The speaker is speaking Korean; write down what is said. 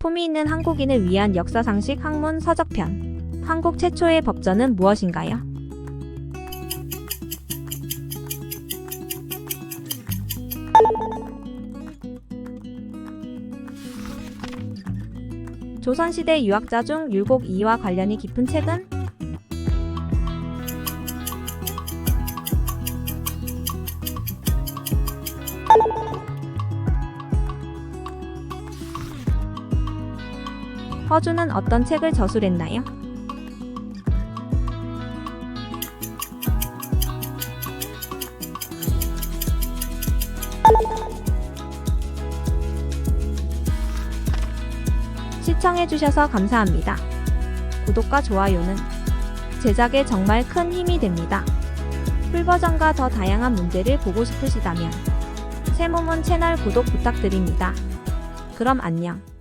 품위 있는 한국인을 위한 역사상식 학문 서적편. 한국 최초의 법전은 무엇인가요? 조선시대 유학자 중 율곡 이와 관련이 깊은 책은 허주는 어떤 책을 저술했나요? 시청해주셔서 감사합니다. 구독과 좋아요는 제작에 정말 큰 힘이 됩니다. 풀버전과 더 다양한 문제를 보고 싶으시다면 세모문 채널 구독 부탁드립니다. 그럼 안녕.